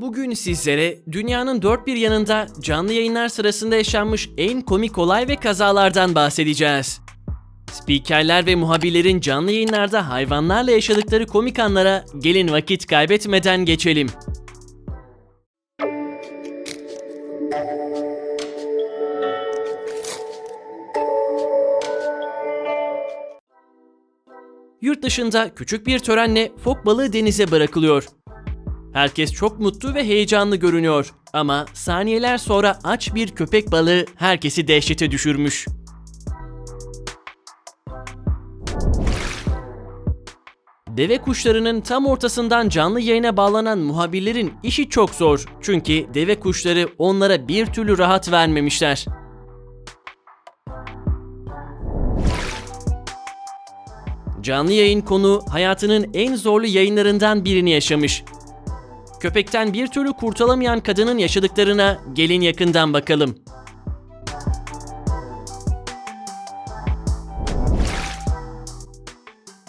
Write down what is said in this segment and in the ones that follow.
Bugün sizlere dünyanın dört bir yanında canlı yayınlar sırasında yaşanmış en komik olay ve kazalardan bahsedeceğiz. Spikerler ve muhabirlerin canlı yayınlarda hayvanlarla yaşadıkları komik anlara gelin vakit kaybetmeden geçelim. Yurt dışında küçük bir törenle fok balığı denize bırakılıyor. Herkes çok mutlu ve heyecanlı görünüyor ama saniyeler sonra aç bir köpek balığı herkesi dehşete düşürmüş. Deve kuşlarının tam ortasından canlı yayına bağlanan muhabirlerin işi çok zor. Çünkü deve kuşları onlara bir türlü rahat vermemişler. Canlı yayın konu hayatının en zorlu yayınlarından birini yaşamış. Köpekten bir türlü kurtulamayan kadının yaşadıklarına gelin yakından bakalım.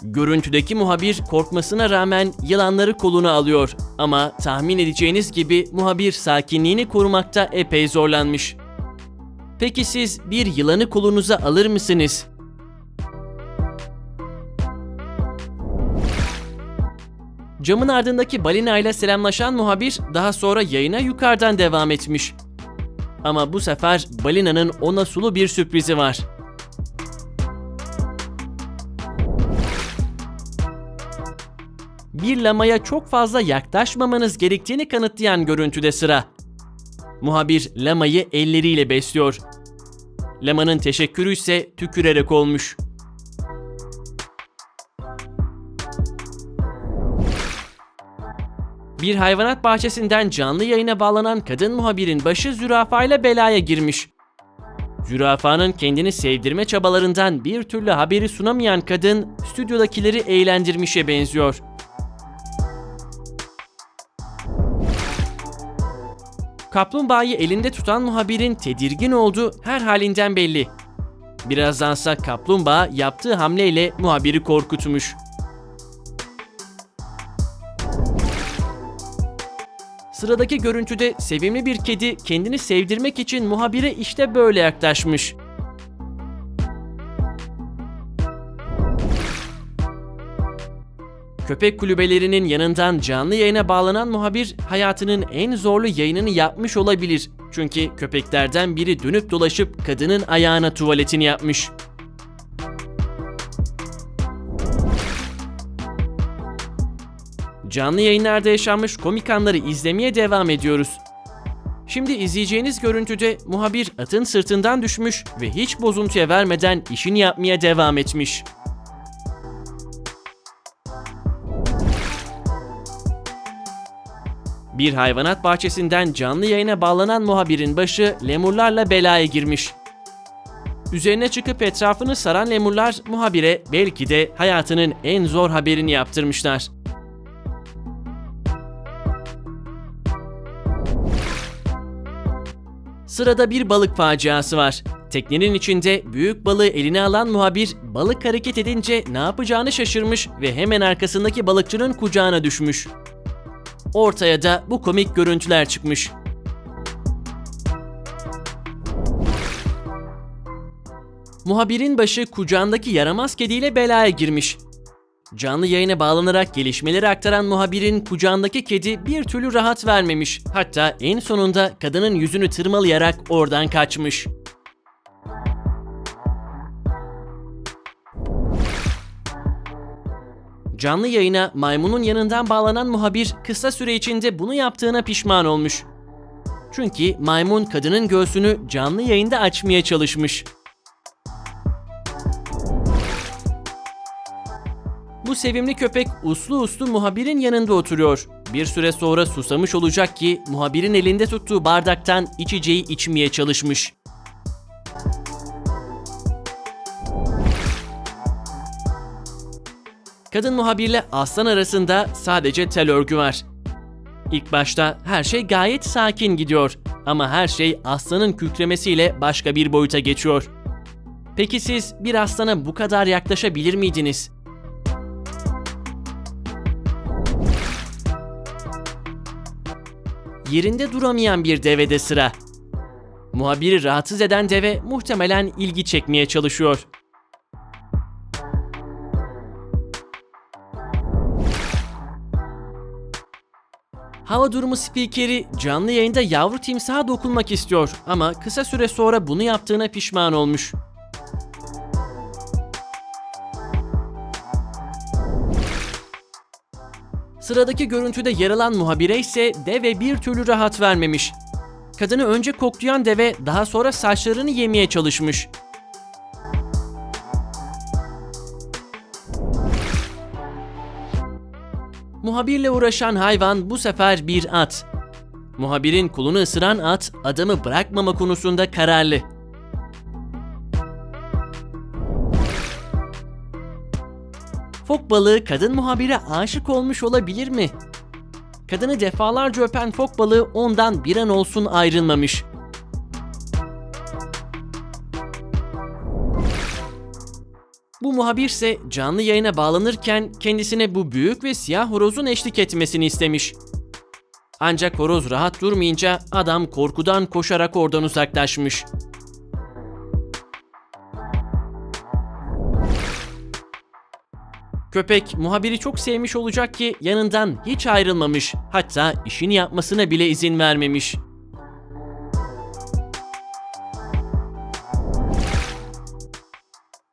Görüntüdeki muhabir korkmasına rağmen yılanları koluna alıyor ama tahmin edeceğiniz gibi muhabir sakinliğini korumakta epey zorlanmış. Peki siz bir yılanı kolunuza alır mısınız? Camın ardındaki balina ile selamlaşan muhabir daha sonra yayına yukarıdan devam etmiş. Ama bu sefer balinanın ona sulu bir sürprizi var. Bir lamaya çok fazla yaklaşmamanız gerektiğini kanıtlayan görüntüde sıra. Muhabir lamayı elleriyle besliyor. Lamanın teşekkürü ise tükürerek olmuş. Bir hayvanat bahçesinden canlı yayına bağlanan kadın muhabirin başı zürafayla belaya girmiş. Zürafanın kendini sevdirme çabalarından bir türlü haberi sunamayan kadın stüdyodakileri eğlendirmişe benziyor. Kaplumbağayı elinde tutan muhabirin tedirgin olduğu her halinden belli. Birazdansa kaplumbağa yaptığı hamleyle muhabiri korkutmuş. Sıradaki görüntüde sevimli bir kedi kendini sevdirmek için muhabire işte böyle yaklaşmış. Köpek kulübelerinin yanından canlı yayına bağlanan muhabir hayatının en zorlu yayınını yapmış olabilir. Çünkü köpeklerden biri dönüp dolaşıp kadının ayağına tuvaletini yapmış. Canlı yayınlarda yaşanmış komik anları izlemeye devam ediyoruz. Şimdi izleyeceğiniz görüntüde muhabir atın sırtından düşmüş ve hiç bozuntuya vermeden işini yapmaya devam etmiş. Bir hayvanat bahçesinden canlı yayına bağlanan muhabirin başı lemurlarla belaya girmiş. Üzerine çıkıp etrafını saran lemurlar muhabire belki de hayatının en zor haberini yaptırmışlar. Sırada bir balık faciası var. Teknenin içinde büyük balığı eline alan muhabir balık hareket edince ne yapacağını şaşırmış ve hemen arkasındaki balıkçının kucağına düşmüş. Ortaya da bu komik görüntüler çıkmış. Muhabirin başı kucağındaki yaramaz kediyle belaya girmiş. Canlı yayına bağlanarak gelişmeleri aktaran muhabirin kucağındaki kedi bir türlü rahat vermemiş. Hatta en sonunda kadının yüzünü tırmalayarak oradan kaçmış. Canlı yayına maymunun yanından bağlanan muhabir kısa süre içinde bunu yaptığına pişman olmuş. Çünkü maymun kadının göğsünü canlı yayında açmaya çalışmış. Bu sevimli köpek uslu uslu muhabirin yanında oturuyor. Bir süre sonra susamış olacak ki muhabirin elinde tuttuğu bardaktan içeceği içmeye çalışmış. Kadın muhabirle aslan arasında sadece tel örgü var. İlk başta her şey gayet sakin gidiyor ama her şey aslanın kükremesiyle başka bir boyuta geçiyor. Peki siz bir aslana bu kadar yaklaşabilir miydiniz? Yerinde duramayan bir devede sıra. Muhabiri rahatsız eden deve muhtemelen ilgi çekmeye çalışıyor. Hava durumu spikeri canlı yayında yavru timsaha dokunmak istiyor ama kısa süre sonra bunu yaptığına pişman olmuş. Sıradaki görüntüde yer alan muhabire ise deve bir türlü rahat vermemiş. Kadını önce koklayan deve daha sonra saçlarını yemeye çalışmış. Muhabirle uğraşan hayvan bu sefer bir at. Muhabirin kulunu ısıran at adamı bırakmama konusunda kararlı. Fok balığı kadın muhabire aşık olmuş olabilir mi? Kadını defalarca öpen fok balığı ondan bir an olsun ayrılmamış. Bu muhabirse canlı yayına bağlanırken kendisine bu büyük ve siyah horozun eşlik etmesini istemiş. Ancak horoz rahat durmayınca adam korkudan koşarak oradan uzaklaşmış. Köpek muhabiri çok sevmiş olacak ki yanından hiç ayrılmamış. Hatta işini yapmasına bile izin vermemiş.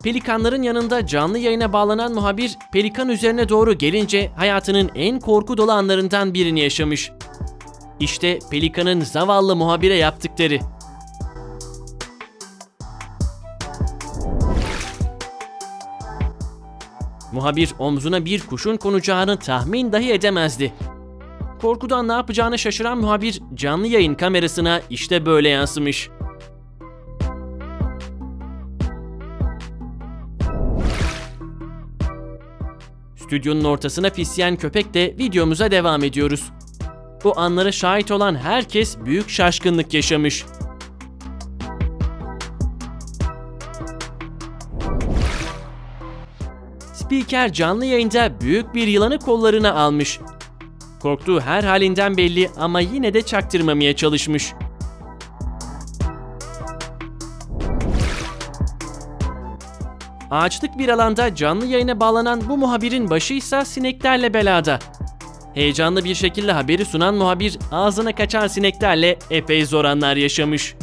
Pelikanların yanında canlı yayına bağlanan muhabir pelikan üzerine doğru gelince hayatının en korku dolu anlarından birini yaşamış. İşte pelikanın zavallı muhabire yaptıkları. Muhabir omzuna bir kuşun konacağını tahmin dahi edemezdi. Korkudan ne yapacağını şaşıran muhabir canlı yayın kamerasına işte böyle yansımış. Stüdyonun ortasına pisleyen köpekle videomuza devam ediyoruz. Bu anlara şahit olan herkes büyük şaşkınlık yaşamış. Spiker canlı yayında büyük bir yılanı kollarına almış. Korktuğu her halinden belli ama yine de çaktırmamaya çalışmış. Ağaçlık bir alanda canlı yayına bağlanan bu muhabirin başı ise sineklerle belada. Heyecanlı bir şekilde haberi sunan muhabir ağzına kaçan sineklerle epey zor anlar yaşamış.